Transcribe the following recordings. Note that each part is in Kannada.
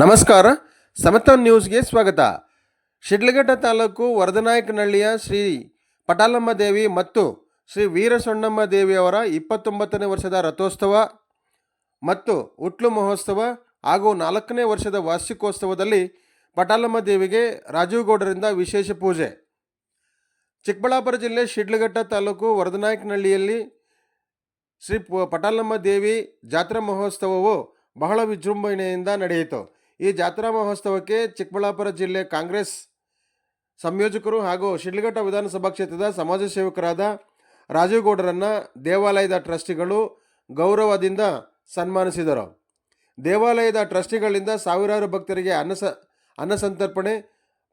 ನಮಸ್ಕಾರ. ಸಮತ ನ್ಯೂಸ್ಗೆ ಸ್ವಾಗತ. ಶಿಡ್ಲಘಟ್ಟ ತಾಲೂಕು ವರದನಾಯಕನಹಳ್ಳಿಯ ಶ್ರೀ ಪಟಾಲಮ್ಮ ದೇವಿ ಮತ್ತು ಶ್ರೀ ವೀರಸೊಣ್ಣಮ್ಮ ದೇವಿಯವರ ಇಪ್ಪತ್ತೊಂಬತ್ತನೇ ವರ್ಷದ ರಥೋತ್ಸವ ಮತ್ತು ಉಟ್ಲು ಮಹೋತ್ಸವ ಹಾಗೂ ನಾಲ್ಕನೇ ವರ್ಷದ ವಾರ್ಷಿಕೋತ್ಸವದಲ್ಲಿ ಪಟಾಲಮ್ಮ ದೇವಿಗೆ ರಾಜೀವ್ ಗೌಡರಿಂದ ವಿಶೇಷ ಪೂಜೆ. ಚಿಕ್ಕಬಳ್ಳಾಪುರ ಜಿಲ್ಲೆ ಶಿಡ್ಲಘಟ್ಟ ತಾಲೂಕು ವರದನಾಯಕನಹಳ್ಳಿಯಲ್ಲಿ ಶ್ರೀ ಪಟಾಲಮ್ಮ ದೇವಿ ಜಾತ್ರಾ ಮಹೋತ್ಸವವು ಬಹಳ ವಿಜೃಂಭಣೆಯಿಂದ ನಡೆಯಿತು. ಈ ಜಾತ್ರಾ ಮಹೋತ್ಸವಕ್ಕೆ ಚಿಕ್ಕಬಳ್ಳಾಪುರ ಜಿಲ್ಲೆ ಕಾಂಗ್ರೆಸ್ ಸಂಯೋಜಕರು ಹಾಗೂ ಶಿಡ್ಲಘಟ್ಟ ವಿಧಾನಸಭಾ ಕ್ಷೇತ್ರದ ಸಮಾಜ ಸೇವಕರಾದ ರಾಜೀವ್ ಗೌಡರನ್ನು ದೇವಾಲಯದ ಟ್ರಸ್ಟಿಗಳು ಗೌರವದಿಂದ ಸನ್ಮಾನಿಸಿದರು. ದೇವಾಲಯದ ಟ್ರಸ್ಟಿಗಳಿಂದ ಸಾವಿರಾರು ಭಕ್ತರಿಗೆ ಅನ್ನ ಸ, ಅನ್ನ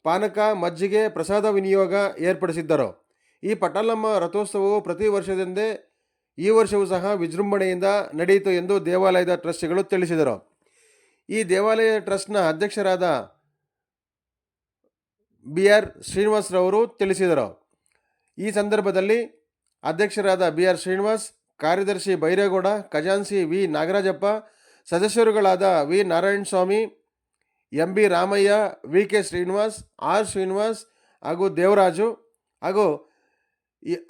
ಪಾನಕ, ಮಜ್ಜಿಗೆ, ಪ್ರಸಾದ ವಿನಿಯೋಗ ಏರ್ಪಡಿಸಿದ್ದರು. ಈ ಪಟಾಲಮ್ಮ ರಥೋತ್ಸವವು ಪ್ರತಿ ವರ್ಷದಂತೆ ಈ ವರ್ಷವೂ ಸಹ ವಿಜೃಂಭಣೆಯಿಂದ ನಡೆಯಿತು ಎಂದು ದೇವಾಲಯದ ಟ್ರಸ್ಟಿಗಳು ತಿಳಿಸಿದರು. ಈ ದೇವಾಲಯ ಟ್ರಸ್ಟ್ನ ಅಧ್ಯಕ್ಷರಾದ ಬಿ ಆರ್ ಶ್ರೀನಿವಾಸ್ರವರು ತಿಳಿಸಿದರು. ಈ ಸಂದರ್ಭದಲ್ಲಿ ಅಧ್ಯಕ್ಷರಾದ ಬಿ ಆರ್ ಶ್ರೀನಿವಾಸ್, ಕಾರ್ಯದರ್ಶಿ ಬೈರೇಗೌಡ ಖಜಾನ್ಸಿ V. Nagarajappa, ಸದಸ್ಯರುಗಳಾದ V. Narayana Swamy M B Ramaiah V K Srinivas, R. Srinivas ಹಾಗೂ ದೇವರಾಜು ಹಾಗೂ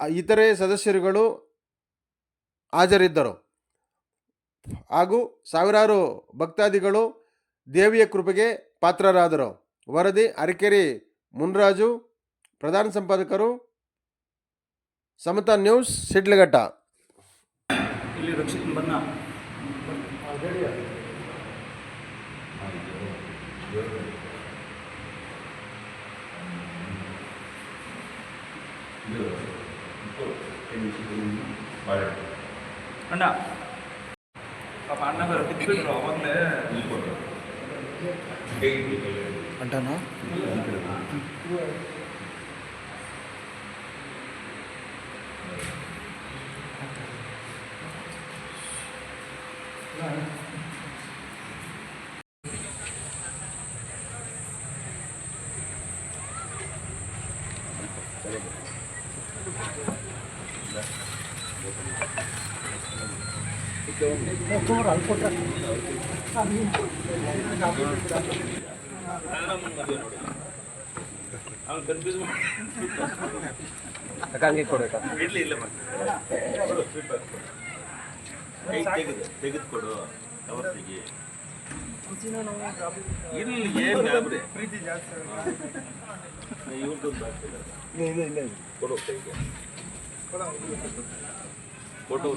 ಇತರೆ ಸದಸ್ಯರುಗಳು ಹಾಜರಿದ್ದರು. ಹಾಗೂ ಸಾವಿರಾರು ಭಕ್ತಾದಿಗಳು ದೇವಿಯ ಕೃಪೆಗೆ ಪಾತ್ರರಾದರು. ವರದಿ ಅರಕೆರೆ ಮುನ್ರಾಜು ಪ್ರಧಾನ ಸಂಪಾದಕರು ಸಮತಾ ನ್ಯೂಸ್ ಸಿಡ್ಲಘಟ್ಟ. ಇಲ್ಲಿ ಬನ್ನ ಅಣ್ಣ అంటానా? ಹಂಗೆ ಕೊಡಬೇಕಾ? ಇಡ್ಲಿ ಇಲ್ಲ ತೆಗೆದು ತೆಗೆದುಕೊಡು ಕವರ್ ತೆಗಿ ಇರ್ಲಿ ಏನು ಗಾಬರಿ ಪ್ರೀತಿ ಜಾಸ್ತಿ ಇವ್ರದ್ದು ಕೊಡು ಫೋಟೋ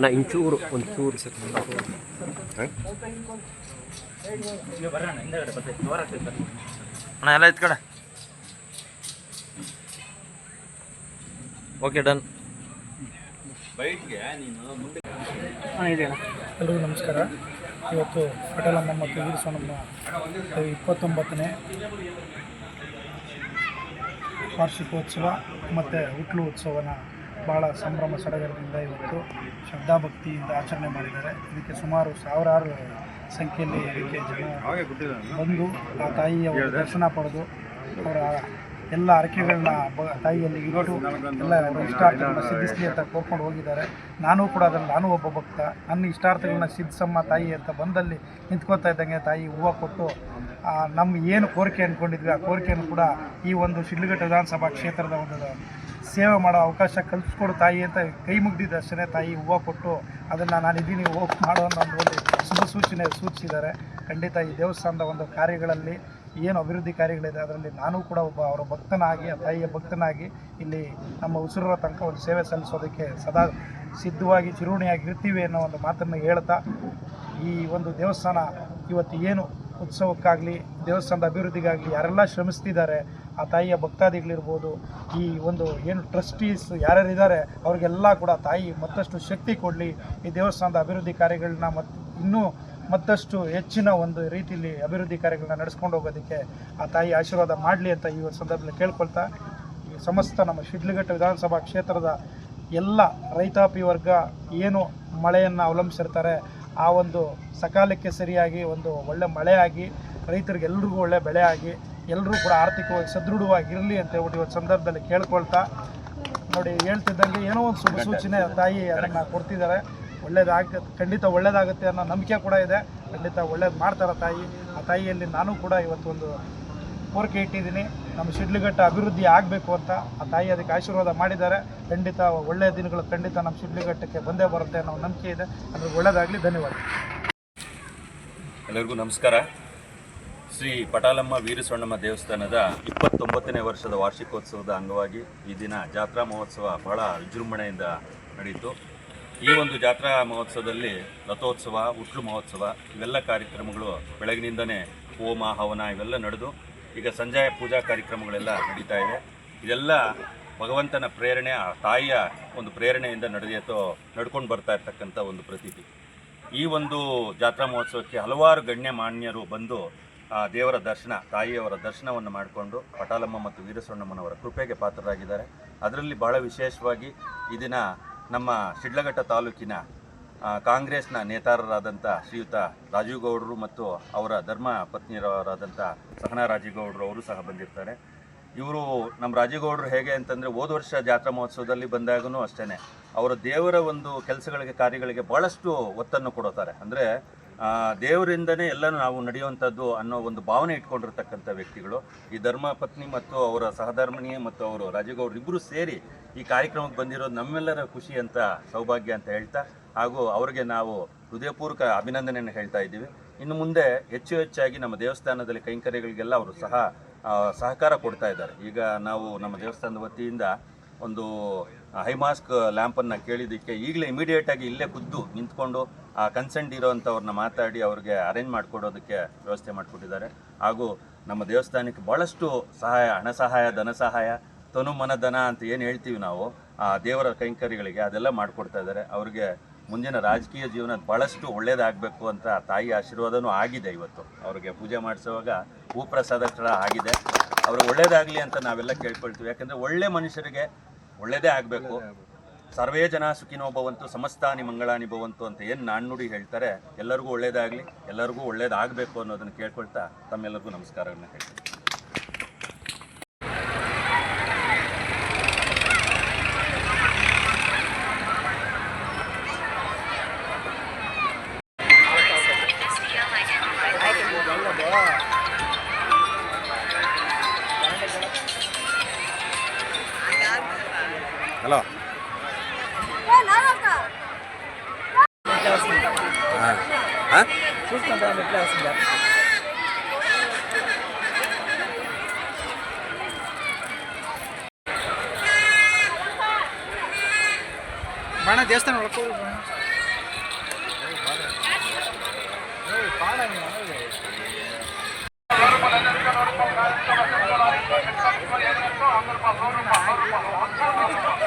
ಅಣ್ಣ ಇಂಚೂರು ಒಂಚೂರು ಸರ್. ಅಣ್ಣ ಎಲ್ಲ ಎತ್ಕಡೆ ಓಕೆ ಡನ್ ಬೈಟ್ಗೆ ನೀನು ಮುಂದೆ ಎಲ್ರಿಗೂ ನಮಸ್ಕಾರ. ಇವತ್ತು ಪಟೇಲಮ್ಮ ಮತ್ತು ವೀರಸೋಣಮ್ಮ ಇಪ್ಪತ್ತೊಂಬತ್ತನೇ ವಾರ್ಷಿಕೋತ್ಸವ ಮತ್ತು ಹುಟ್ಲು ಉತ್ಸವನ ಭಾಳ ಸಂಭ್ರಮ ಸಡಗರದಿಂದ ಇವತ್ತು ಶ್ರದ್ಧಾಭಕ್ತಿಯಿಂದ ಆಚರಣೆ ಮಾಡಿದ್ದಾರೆ. ಇದಕ್ಕೆ ಸುಮಾರು ಸಾವಿರಾರು ಸಂಖ್ಯೆಯಲ್ಲಿ ಇದಕ್ಕೆ ಜನ ಬಂದು ಆ ತಾಯಿಯ ದರ್ಶನ ಪಡೆದು ಅವರ ಎಲ್ಲ ಅರಕೆಗಳನ್ನ ಬ ತಾಯಿಯಲ್ಲಿ ಇಟ್ಟು ಎಲ್ಲ ಇಷ್ಟಾರ್ಥಗಳನ್ನ ಸಿದ್ಧಿಸಲಿ ಅಂತ ಕೋರ್ಕೊಂಡು ಹೋಗಿದ್ದಾರೆ. ನಾನು ಕೂಡ ಅದರಲ್ಲಿ ನಾನು ಒಬ್ಬ ಭಕ್ತ. ನನ್ನ ಇಷ್ಟಾರ್ಥಗಳನ್ನ ಸಿದ್ಧಿಸಮ್ಮ ತಾಯಿ ಅಂತ ಬಂದಲ್ಲಿ ನಿಂತ್ಕೊತಾ ಇದ್ದಂಗೆ ತಾಯಿ ಹೂವು ಕೊಟ್ಟು ನಮ್ಮ ಏನು ಕೋರಿಕೆ ಅಂದ್ಕೊಂಡಿದ್ವಿ ಆ ಕೋರಿಕೆಯನ್ನು ಕೂಡ ಈ ಒಂದು ಶಿಡ್ಲಘಟ್ಟ ವಿಧಾನಸಭಾ ಕ್ಷೇತ್ರದ ಒಂದು ಸೇವೆ ಮಾಡೋ ಅವಕಾಶ ಕಲ್ಪಿಸ್ಕೊಡು ತಾಯಿ ಅಂತ ಕೈ ಮುಗ್ದಿದ್ದ ಅಷ್ಟೇ ತಾಯಿ ಹೂವು ಕೊಟ್ಟು ಅದನ್ನು ನಾನು ಇದ್ದೀನಿ ಹೋಗಿ ಮಾಡೋ ಅನ್ನೋ ಒಂದು ಒಂದು ಶುಭ ಸೂಚನೆ ಸೂಚಿಸಿದ್ದಾರೆ. ಖಂಡಿತ ಈ ದೇವಸ್ಥಾನದ ಒಂದು ಕಾರ್ಯಗಳಲ್ಲಿ ಏನು ಅಭಿವೃದ್ಧಿ ಕಾರ್ಯಗಳಿದೆ ಅದರಲ್ಲಿ ನಾನು ಕೂಡ ಒಬ್ಬ ಅವರ ಭಕ್ತನಾಗಿ, ಆ ತಾಯಿಯ ಭಕ್ತನಾಗಿ ಇಲ್ಲಿ ನಮ್ಮ ಉಸಿರಿರೋ ತನಕ ಒಂದು ಸೇವೆ ಸಲ್ಲಿಸೋದಕ್ಕೆ ಸದಾ ಸಿದ್ಧವಾಗಿ ಚಿರುಣಿಯಾಗಿರ್ತೀವಿ ಅನ್ನೋ ಒಂದು ಮಾತನ್ನು ಹೇಳ್ತಾ ಈ ಒಂದು ದೇವಸ್ಥಾನ ಇವತ್ತು ಏನು ಉತ್ಸವಕ್ಕಾಗಲಿ, ದೇವಸ್ಥಾನದ ಅಭಿವೃದ್ಧಿಗಾಗಲಿ ಯಾರೆಲ್ಲ ಶ್ರಮಿಸ್ತಿದ್ದಾರೆ ಆ ತಾಯಿಯ ಭಕ್ತಾದಿಗಳಿರ್ಬೋದು, ಈ ಒಂದು ಏನು ಟ್ರಸ್ಟೀಸ್ ಯಾರ್ಯಾರಿದ್ದಾರೆ ಅವ್ರಿಗೆಲ್ಲ ಕೂಡ ತಾಯಿ ಮತ್ತಷ್ಟು ಶಕ್ತಿ ಕೊಡಲಿ. ಈ ದೇವಸ್ಥಾನದ ಅಭಿವೃದ್ಧಿ ಕಾರ್ಯಗಳನ್ನ ಮತ್ತು ಇನ್ನೂ ಮತ್ತಷ್ಟು ಹೆಚ್ಚಿನ ಒಂದು ರೀತಿಯಲ್ಲಿ ಅಭಿವೃದ್ಧಿ ಕಾರ್ಯಗಳನ್ನ ನಡೆಸ್ಕೊಂಡು ಹೋಗೋದಕ್ಕೆ ಆ ತಾಯಿ ಆಶೀರ್ವಾದ ಮಾಡಲಿ ಅಂತ ಈ ಸಂದರ್ಭದಲ್ಲಿ ಕೇಳ್ಕೊಳ್ತಾ, ಈ ಸಮಸ್ತ ನಮ್ಮ ಶಿಡ್ಲಘಟ್ಟ ವಿಧಾನಸಭಾ ಕ್ಷೇತ್ರದ ಎಲ್ಲ ರೈತಾಪಿ ವರ್ಗ ಏನು ಮಳೆಯನ್ನು ಅವಲಂಬಿಸಿರ್ತಾರೆ, ಆ ಒಂದು ಸಕಾಲಕ್ಕೆ ಸರಿಯಾಗಿ ಒಂದು ಒಳ್ಳೆ ಮಳೆಯಾಗಿ ರೈತರಿಗೆ ಎಲ್ಲರಿಗೂ ಒಳ್ಳೆ ಬೆಳೆ ಆಗಿ ಎಲ್ಲರೂ ಕೂಡ ಆರ್ಥಿಕವಾಗಿ ಸದೃಢವಾಗಿರಲಿ ಅಂತ ಹೇಳ್ಬಿಟ್ಟು ಇವತ್ತು ಸಂದರ್ಭದಲ್ಲಿ ಕೇಳ್ಕೊಳ್ತಾ ನೋಡಿ ಹೇಳ್ತಿದ್ದಂಗೆ ಏನೋ ಒಂದು ಶುಭ ಸೂಚನೆ ತಾಯಿ ಅದನ್ನು ಕೊಡ್ತಿದ್ದಾರೆ. ಒಳ್ಳೇದಾಗ, ಖಂಡಿತ ಒಳ್ಳೇದಾಗುತ್ತೆ ಅನ್ನೋ ನಂಬಿಕೆ ಕೂಡ ಇದೆ. ಖಂಡಿತ ಒಳ್ಳೇದು ಮಾಡ್ತಾರೆ ತಾಯಿ. ಆ ತಾಯಿಯಲ್ಲಿ ನಾನು ಕೂಡ ಇವತ್ತು ಒಂದು ಕೋರಿಕೆ ಇಟ್ಟಿದ್ದೀನಿ. ನಮ್ಮ ಶಿಡ್ಲಘಟ್ಟ ಅಭಿವೃದ್ಧಿ ಆಗಬೇಕು ಅಂತ ಆ ತಾಯಿ ಅದಕ್ಕೆ ಆಶೀರ್ವಾದ ಮಾಡಿದ್ದಾರೆ. ಖಂಡಿತ ಒಳ್ಳೆಯ ದಿನಗಳು ಖಂಡಿತ ನಮ್ಮ ಶಿಡ್ಲಿಘಟ್ಟಕ್ಕೆ ಬಂದೇ ಬರುತ್ತೆ ಅನ್ನೋ ನಂಬಿಕೆ ಇದೆ. ಅದ್ರ ಒಳ್ಳೆಯದಾಗಲಿ ಧನ್ಯವಾದ. ಎಲ್ಲರಿಗೂ ನಮಸ್ಕಾರ. ಶ್ರೀ ಪಟಾಲಮ್ಮ ವೀರಸೊಣ್ಣಮ್ಮ ದೇವಸ್ಥಾನದ ಇಪ್ಪತ್ತೊಂಬತ್ತನೇ ವರ್ಷದ ವಾರ್ಷಿಕೋತ್ಸವದ ಅಂಗವಾಗಿ ಈ ದಿನ ಜಾತ್ರಾ ಮಹೋತ್ಸವ ಬಹಳ ವಿಜೃಂಭಣೆಯಿಂದ ನಡೆಯಿತು ಈ ಒಂದು ಜಾತ್ರಾ ಮಹೋತ್ಸವದಲ್ಲಿ ರಥೋತ್ಸವ ಉಟ್ಲು ಮಹೋತ್ಸವ ಇವೆಲ್ಲ ಕಾರ್ಯಕ್ರಮಗಳು ಬೆಳಗಿನಿಂದನೇ ಹೋಮ, ಹವನ ಇವೆಲ್ಲ ನಡೆದು ಈಗ ಸಂಜೆ ಪೂಜಾ ಕಾರ್ಯಕ್ರಮಗಳೆಲ್ಲ ನಡೀತಾ ಇದೆ. ಇದೆಲ್ಲ ಭಗವಂತನ ಪ್ರೇರಣೆ, ಆ ತಾಯಿಯ ಒಂದು ಪ್ರೇರಣೆಯಿಂದ ನಡೆದೋ ನಡ್ಕೊಂಡು ಬರ್ತಾ ಇರ್ತಕ್ಕಂಥ ಒಂದು ಪ್ರತೀತಿ. ಈ ಒಂದು ಜಾತ್ರಾ ಮಹೋತ್ಸವಕ್ಕೆ ಹಲವಾರು ಗಣ್ಯ ಮಾನ್ಯರು ಬಂದು ದೇವರ ದರ್ಶನ ತಾಯಿಯವರ ದರ್ಶನವನ್ನು ಮಾಡಿಕೊಂಡು ಪಟಾಲಮ್ಮ ಮತ್ತು ವೀರಸೊಣ್ಣಮ್ಮನವರ ಕೃಪೆಗೆ ಪಾತ್ರರಾಗಿದ್ದಾರೆ. ಅದರಲ್ಲಿ ಬಹಳ ವಿಶೇಷವಾಗಿ ಈ ದಿನ ನಮ್ಮ ಶಿಡ್ಲಘಟ್ಟ ತಾಲೂಕಿನ ಆ, ಕಾಂಗ್ರೆಸ್ನ ನೇತಾರರಾದಂಥ ಶ್ರೀಯುತ ರಾಜೀವ್ ಗೌಡರು ಮತ್ತು ಅವರ ಧರ್ಮ ಪತ್ನಿಯರಾದಂಥ ಸಹನಾ ರಾಜೀವ್ಗೌಡರು ಅವರು ಸಹ ಬಂದಿರ್ತಾರೆ. ಇವರು ನಮ್ಮ ರಾಜೀವ್ಗೌಡರು ಹೇಗೆ ಅಂತಂದರೆ ಹೋದ ವರ್ಷ ಜಾತ್ರಾ ಮಹೋತ್ಸವದಲ್ಲಿ ಬಂದಾಗೂ ಅಷ್ಟೇ ಅವರ ದೇವರ ಒಂದು ಕೆಲಸಗಳಿಗೆ ಕಾರ್ಯಗಳಿಗೆ ಭಾಳಷ್ಟು ಒತ್ತನ್ನು ಕೊಡುತ್ತಾರೆ ಅಂದರೆ ದೇವರಿಂದನೇ ಎಲ್ಲ ನಾವು ನಡೆಯುವಂಥದ್ದು ಅನ್ನೋ ಒಂದು ಭಾವನೆ ಇಟ್ಕೊಂಡಿರ್ತಕ್ಕಂಥ ವ್ಯಕ್ತಿಗಳು. ಈ ಧರ್ಮ ಪತ್ನಿ ಮತ್ತು ಅವರ ಸಹಧರ್ಮಿಣಿ ಮತ್ತು ಅವರು ರಾಜೇಗೌಡರು ಇಬ್ಬರು ಸೇರಿ ಈ ಕಾರ್ಯಕ್ರಮಕ್ಕೆ ಬಂದಿರೋದು ನಮ್ಮೆಲ್ಲರ ಖುಷಿ ಅಂತ, ಸೌಭಾಗ್ಯ ಅಂತ ಹೇಳ್ತಾ, ಹಾಗೂ ಅವರಿಗೆ ನಾವು ಹೃದಯಪೂರ್ವಕ ಅಭಿನಂದನೆಯನ್ನು ಹೇಳ್ತಾ ಇದ್ದೀವಿ. ಇನ್ನು ಮುಂದೆ ಹೆಚ್ಚು ಹೆಚ್ಚಾಗಿ ನಮ್ಮ ದೇವಸ್ಥಾನದಲ್ಲಿ ಕೈಂಕರ್ಯಗಳಿಗೆಲ್ಲ ಅವರು ಸಹ ಸಹಕಾರ ಕೊಡ್ತಾ ಇದ್ದಾರೆ. ಈಗ ನಾವು ನಮ್ಮ ದೇವಸ್ಥಾನದ ವತಿಯಿಂದ ಒಂದು ಹೈಮಾಸ್ಕ್ ಲ್ಯಾಂಪನ್ನು ಕೇಳಿದ್ದಕ್ಕೆ ಈಗಲೇ ಇಮಿಡಿಯೇಟಾಗಿ ಇಲ್ಲೇ ಖುದ್ದು ನಿಂತ್ಕೊಂಡು ಆ ಕನ್ಸೆಂಟ್ ಇರೋವಂಥವ್ರನ್ನ ಮಾತಾಡಿ ಅವ್ರಿಗೆ ಅರೇಂಜ್ ಮಾಡಿಕೊಡೋದಕ್ಕೆ ವ್ಯವಸ್ಥೆ ಮಾಡಿಕೊಟ್ಟಿದ್ದಾರೆ. ಹಾಗೂ ನಮ್ಮ ದೇವಸ್ಥಾನಕ್ಕೆ ಭಾಳಷ್ಟು ಸಹಾಯ, ಹಣ ಸಹಾಯ, ಧನ ಸಹಾಯ, ತನು ಮನ ಧನ ಅಂತ ಏನು ಹೇಳ್ತೀವಿ ನಾವು, ಆ ದೇವರ ಕೈಂಕರ್ಯಗಳಿಗೆ ಅದೆಲ್ಲ ಮಾಡಿಕೊಡ್ತಾ ಇದ್ದಾರೆ. ಅವ್ರಿಗೆ ಮುಂದಿನ ರಾಜಕೀಯ ಜೀವನ ಭಾಳಷ್ಟು ಒಳ್ಳೇದಾಗಬೇಕು ಅಂತ ತಾಯಿ ಆಶೀರ್ವಾದನೂ ಆಗಿದೆ ಇವತ್ತು. ಅವ್ರಿಗೆ ಪೂಜೆ ಮಾಡಿಸುವಾಗ ಭೂಪ್ರಸಾದ ಆಗಿದೆ. ಅವ್ರಿಗೆ ಒಳ್ಳೇದಾಗಲಿ ಅಂತ ನಾವೆಲ್ಲ ಕೇಳ್ಕೊಳ್ತೀವಿ. ಯಾಕಂದರೆ ಒಳ್ಳೆ ಮನುಷ್ಯರಿಗೆ ಒಳ್ಳೆಯದೇ ಆಗಬೇಕು. ಸರ್ವೇ ಜನ ಸುಖಿನೋ ಭವಂತು, ಸಮಸ್ತಾನಿ ಮಂಗಳಾನಿ ಭವಂತು ಅಂತ ಏನು ನಾಣ್ಣುಡಿ ಹೇಳ್ತಾರೆ, ಎಲ್ಲರಿಗೂ ಒಳ್ಳೇದಾಗಲಿ, ಎಲ್ಲರಿಗೂ ಒಳ್ಳೇದಾಗಬೇಕು ಅನ್ನೋದನ್ನು ಕೇಳ್ಕೊಳ್ತಾ ತಮ್ಮೆಲ್ಲರಿಗೂ ನಮಸ್ಕಾರಗಳನ್ನ ಹೇಳ್ತೀನಿ. ಹಲೋ. చూసుకుంటాం ఎట్లా వస్తుందా బాగా చేస్తాను వాళ్ళకు అందరూ